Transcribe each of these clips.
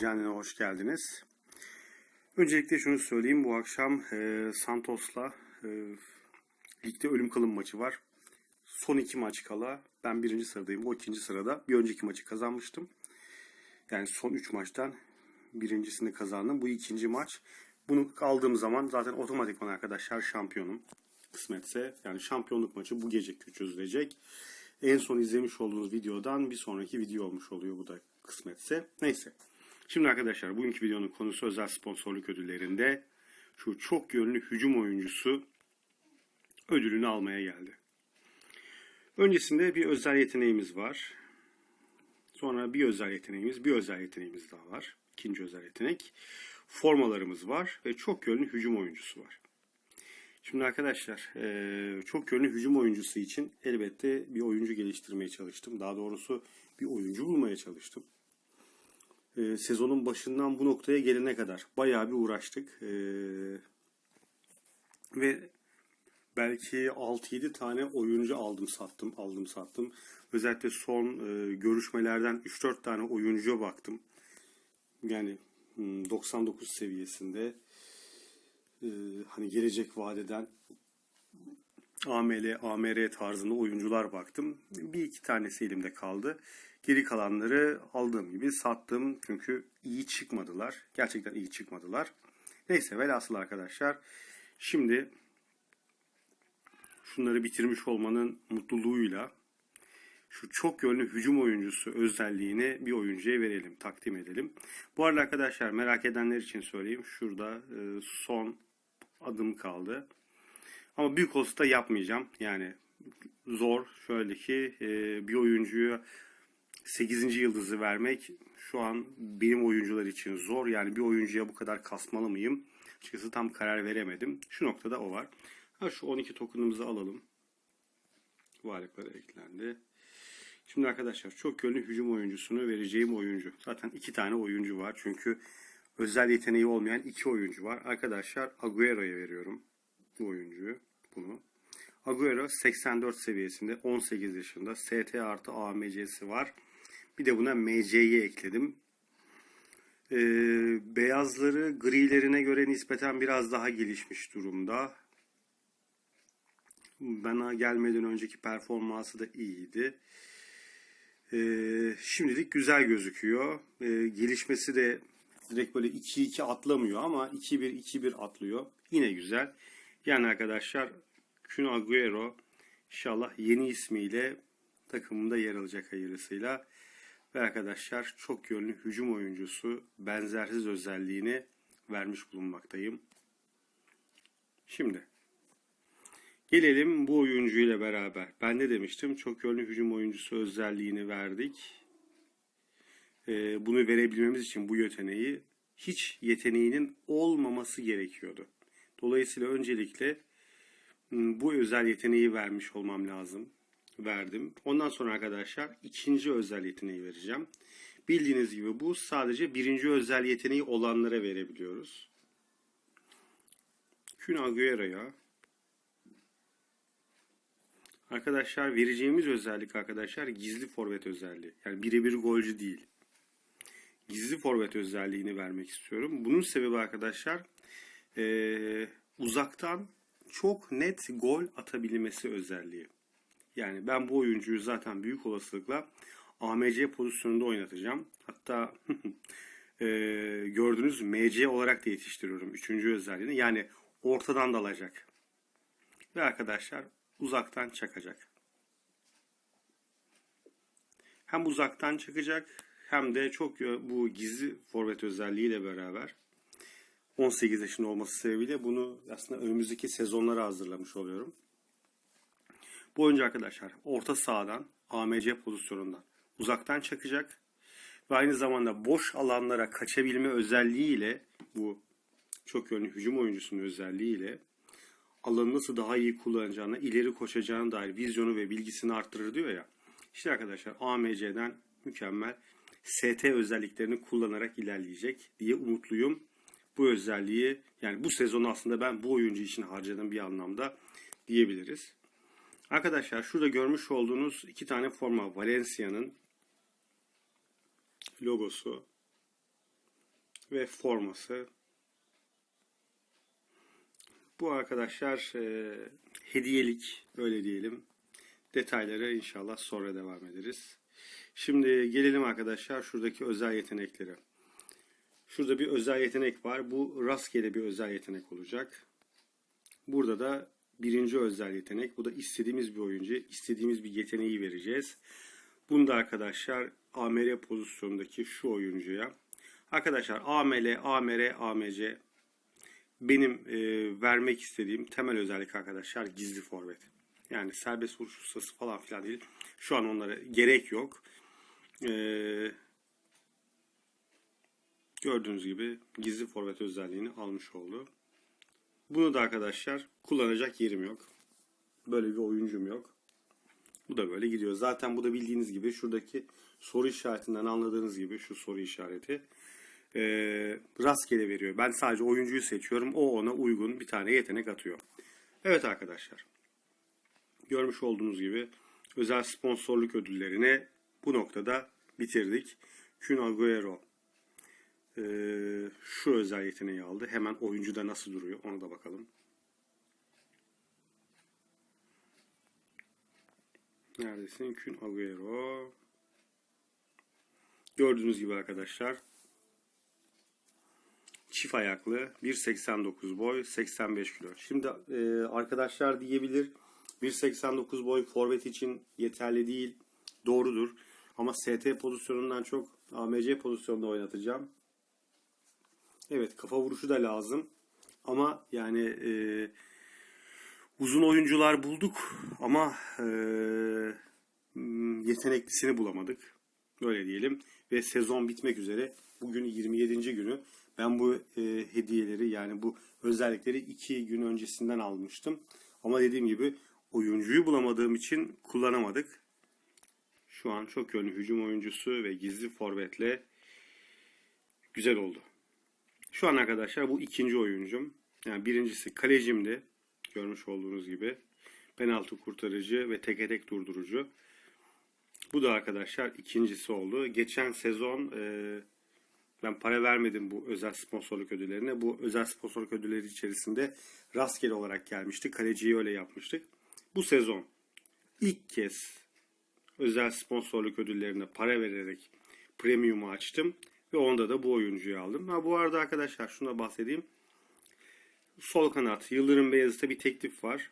Canlı'na hoş geldiniz. Öncelikle şunu söyleyeyim. Bu akşam e, Santos'la e, ligde ölüm kalım maçı var. Son iki maç kala ben birinci sıradayım. O ikinci sırada. Bir önceki maçı kazanmıştım. Yani son üç maçtan birincisini kazandım. Bu ikinci maç. Bunu aldığım zaman zaten otomatikman arkadaşlar şampiyonum. Kısmetse yani şampiyonluk maçı bu gece çözülecek. En son izlemiş olduğunuz videodan bir sonraki video olmuş oluyor bu da kısmetse. Neyse. Şimdi arkadaşlar bugünkü videonun konusu özel sponsorluk ödüllerinde şu çok yönlü hücum oyuncusu ödülünü almaya geldi. Öncesinde bir özel yeteneğimiz var. Sonra bir özel yeteneğimiz, bir özel yeteneğimiz daha var. İkinci özel yetenek. Formalarımız var ve çok yönlü hücum oyuncusu var. Şimdi arkadaşlar eee, çok yönlü hücum oyuncusu için elbette bir oyuncu geliştirmeye çalıştım. Daha doğrusu bir oyuncu bulmaya çalıştım. Eee, sezonun başından bu noktaya gelene kadar bayağı bir uğraştık. Eee, ve belki 6-7 tane oyuncu aldım sattım aldım sattım. Özellikle son e, görüşmelerden 3-4 tane oyuncuya baktım. Yani hmm, 99 seviyesinde e, hani gelecek vadeden AML, AMR tarzında oyuncular baktım. Bir iki tanesi elimde kaldı. Geri kalanları aldığım gibi sattım. Çünkü iyi çıkmadılar. Gerçekten iyi çıkmadılar. Neyse velhasıl arkadaşlar. Şimdi şunları bitirmiş olmanın mutluluğuyla şu çok yönlü hücum oyuncusu özelliğini bir oyuncuya verelim, takdim edelim. Bu arada arkadaşlar merak edenler için söyleyeyim. Şurada e, son adım kaldı. Ama büyük olsa da yapmayacağım. Yani zor. Şöyle ki e, bir oyuncuya 8. yıldızı vermek şu an benim oyuncular için zor. Yani bir oyuncuya bu kadar kasmalı mıyım? Açıkçası tam karar veremedim. Şu noktada o var. Ha, şu 12 tokenımızı alalım. Varlıklara eklendi. Şimdi arkadaşlar çok yönlü hücum oyuncusunu vereceğim oyuncu. Zaten iki tane oyuncu var. Çünkü özel yeteneği olmayan iki oyuncu var. Arkadaşlar Agüero'ya veriyorum bu oyuncuyu. Bunu. Agüero 84 seviyesinde 18 yaşında ST artı AMC'si var. Bir de buna MC'yi ekledim. Ee, beyazları grilerine göre nispeten biraz daha gelişmiş durumda. Bana gelmeden önceki performansı da iyiydi. Ee, şimdilik güzel gözüküyor. Ee, gelişmesi de direkt böyle 2-2 atlamıyor ama 2-1-2-1 atlıyor. Yine güzel. Yani arkadaşlar Kun Agüero inşallah yeni ismiyle takımında yer alacak hayırlısıyla. Ve arkadaşlar çok yönlü hücum oyuncusu benzersiz özelliğini vermiş bulunmaktayım. Şimdi gelelim bu oyuncuyla beraber. Ben ne demiştim? Çok yönlü hücum oyuncusu özelliğini verdik. Ee, bunu verebilmemiz için bu yeteneği hiç yeteneğinin olmaması gerekiyordu. Dolayısıyla öncelikle m, bu özel yeteneği vermiş olmam lazım. Verdim. Ondan sonra arkadaşlar ikinci özel yeteneği vereceğim. Bildiğiniz gibi bu sadece birinci özel yeteneği olanlara verebiliyoruz. Kun Agüero'ya Arkadaşlar vereceğimiz özellik arkadaşlar gizli forvet özelliği. Yani birebir golcü değil. Gizli forvet özelliğini vermek istiyorum. Bunun sebebi arkadaşlar eee, uzaktan çok net gol atabilmesi özelliği. Yani ben bu oyuncuyu zaten büyük olasılıkla AMC pozisyonunda oynatacağım. Hatta eee gördüğünüz MC olarak da yetiştiriyorum. Üçüncü özelliğini. Yani ortadan dalacak. Ve arkadaşlar uzaktan çakacak. Hem uzaktan çakacak hem de çok bu gizli forvet özelliğiyle beraber 18 yaşında olması sebebiyle bunu aslında önümüzdeki sezonlara hazırlamış oluyorum. Bu oyuncu arkadaşlar orta sahadan AMC pozisyonundan uzaktan çakacak ve aynı zamanda boş alanlara kaçabilme özelliğiyle bu çok yönlü hücum oyuncusunun özelliğiyle alanı nasıl daha iyi kullanacağını, ileri koşacağına dair vizyonu ve bilgisini arttırır diyor ya. İşte arkadaşlar AMC'den mükemmel ST özelliklerini kullanarak ilerleyecek diye umutluyum. Bu özelliği yani bu sezon aslında ben bu oyuncu için harcadım bir anlamda diyebiliriz. Arkadaşlar şurada görmüş olduğunuz iki tane forma Valencia'nın logosu. ve forması. Bu arkadaşlar e, hediyelik öyle diyelim. Detayları inşallah sonra devam ederiz. Şimdi gelelim arkadaşlar şuradaki özel yeteneklere. Şurada bir özel yetenek var. Bu rastgele bir özel yetenek olacak. Burada da birinci özel yetenek. Bu da istediğimiz bir oyuncu, istediğimiz bir yeteneği vereceğiz. Bunu da arkadaşlar AMR pozisyondaki şu oyuncuya. Arkadaşlar AML, AMR, AMC benim e, vermek istediğim temel özellik arkadaşlar gizli forvet. Yani serbest vuruş ustası falan filan değil. Şu an onlara gerek yok. Ee, gördüğünüz gibi gizli forvet özelliğini almış oldu. Bunu da arkadaşlar kullanacak yerim yok. Böyle bir oyuncum yok. Bu da böyle gidiyor. Zaten bu da bildiğiniz gibi şuradaki soru işaretinden anladığınız gibi şu soru işareti e, rastgele veriyor. Ben sadece oyuncuyu seçiyorum. O ona uygun bir tane yetenek atıyor. Evet arkadaşlar. Görmüş olduğunuz gibi özel sponsorluk ödüllerini bu noktada bitirdik. Kun Agüero e, şu özel yeteneği aldı. Hemen oyuncuda nasıl duruyor ona da bakalım. Neredesin? Kun Agüero. Gördüğünüz gibi arkadaşlar çift ayaklı 1.89 boy 85 kilo. Şimdi e, arkadaşlar diyebilir 1.89 boy forvet için yeterli değil. Doğrudur. Ama ST pozisyonundan çok AMC pozisyonunda oynatacağım. Evet kafa vuruşu da lazım. Ama yani e, uzun oyuncular bulduk ama e, yeteneklisini bulamadık. Böyle diyelim. Ve sezon bitmek üzere. Bugün 27. günü. Ben bu e, hediyeleri yani bu özellikleri 2 gün öncesinden almıştım. Ama dediğim gibi oyuncuyu bulamadığım için kullanamadık. Şu an çok yönlü hücum oyuncusu ve gizli forvetle güzel oldu. Şu an arkadaşlar bu ikinci oyuncum. Yani birincisi kalecimdi. Görmüş olduğunuz gibi. Penaltı kurtarıcı ve teke tek durdurucu. Bu da arkadaşlar ikincisi oldu. Geçen sezon e, ben para vermedim bu özel sponsorluk ödüllerine. Bu özel sponsorluk ödülleri içerisinde rastgele olarak gelmişti. Kaleciyi öyle yapmıştık. Bu sezon ilk kez özel sponsorluk ödüllerine para vererek premium'u açtım. Ve onda da bu oyuncuyu aldım. Ha, bu arada arkadaşlar şuna bahsedeyim. Sol kanat Yıldırım Beyazıt'a bir teklif var.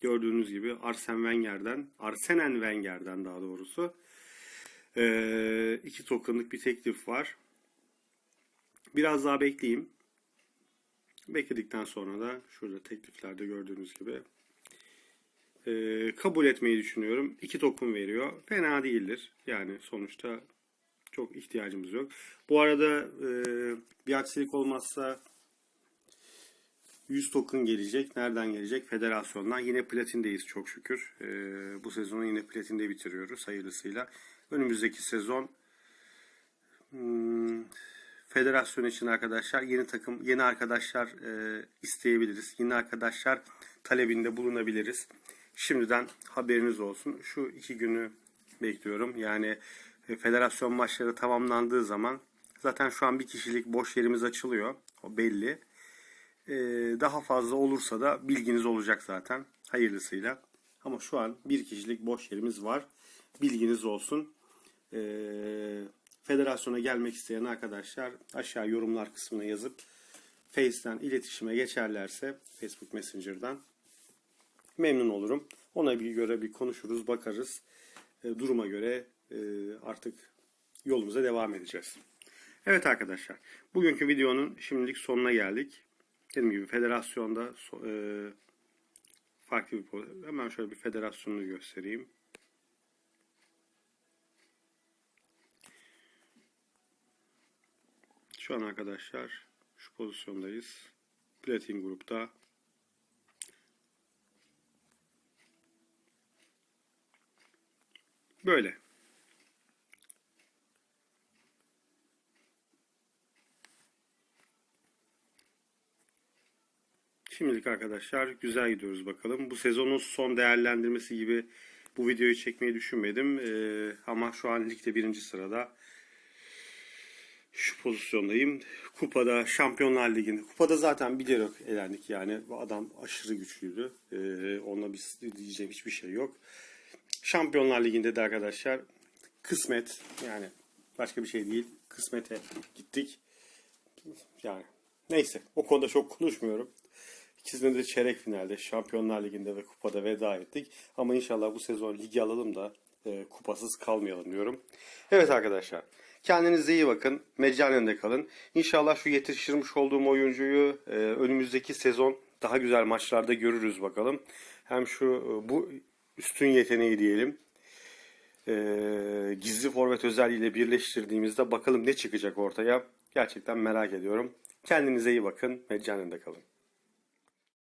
Gördüğünüz gibi Arsen Wenger'den, Arsenen Wenger'den daha doğrusu ee, iki tokenlık bir teklif var. Biraz daha bekleyeyim. Bekledikten sonra da şurada tekliflerde gördüğünüz gibi e, kabul etmeyi düşünüyorum. İki token veriyor. Fena değildir. Yani sonuçta çok ihtiyacımız yok. Bu arada e, bir aksilik olmazsa 100 token gelecek. Nereden gelecek? Federasyondan. Yine platindeyiz çok şükür. E, bu sezonu yine platinde bitiriyoruz hayırlısıyla. Önümüzdeki sezon hmm, federasyon için arkadaşlar yeni takım, yeni arkadaşlar e, isteyebiliriz. Yeni arkadaşlar talebinde bulunabiliriz. Şimdiden haberiniz olsun. Şu iki günü bekliyorum. Yani federasyon maçları tamamlandığı zaman zaten şu an bir kişilik boş yerimiz açılıyor. O belli. E, daha fazla olursa da bilginiz olacak zaten. Hayırlısıyla. Ama şu an bir kişilik boş yerimiz var. Bilginiz olsun. E, federasyona gelmek isteyen arkadaşlar aşağı yorumlar kısmına yazıp Face'ten iletişime geçerlerse Facebook Messenger'dan memnun olurum. Ona bir göre bir konuşuruz, bakarız. E, duruma göre e, artık yolumuza devam edeceğiz. Evet arkadaşlar, bugünkü videonun şimdilik sonuna geldik. Dediğim gibi federasyonda e, farklı bir hemen şöyle bir federasyonunu göstereyim. Şu an arkadaşlar şu pozisyondayız. Platin grupta Böyle. Şimdilik arkadaşlar güzel gidiyoruz bakalım. Bu sezonun son değerlendirmesi gibi bu videoyu çekmeyi düşünmedim. Ee, ama şu an ligde birinci sırada. şu pozisyondayım. Kupada Şampiyonlar Ligi'nde. Kupada zaten bilerek elendik yani. Adam aşırı güçlüydü. Ee, onunla bir diyeceğim hiçbir şey yok. Şampiyonlar Ligi'nde de arkadaşlar kısmet yani başka bir şey değil. Kısmete gittik. Yani neyse o konuda çok konuşmuyorum. İkisinde de çeyrek finalde Şampiyonlar Ligi'nde ve kupada veda ettik. Ama inşallah bu sezon ligi alalım da e, kupasız kalmayalım diyorum. Evet arkadaşlar. Kendinize iyi bakın. Meccanende kalın. İnşallah şu yetiştirmiş olduğum oyuncuyu e, önümüzdeki sezon daha güzel maçlarda görürüz bakalım. Hem şu e, bu üstün yeteneği diyelim. E, gizli forvet özelliğiyle birleştirdiğimizde bakalım ne çıkacak ortaya. Gerçekten merak ediyorum. Kendinize iyi bakın. Meccanende kalın.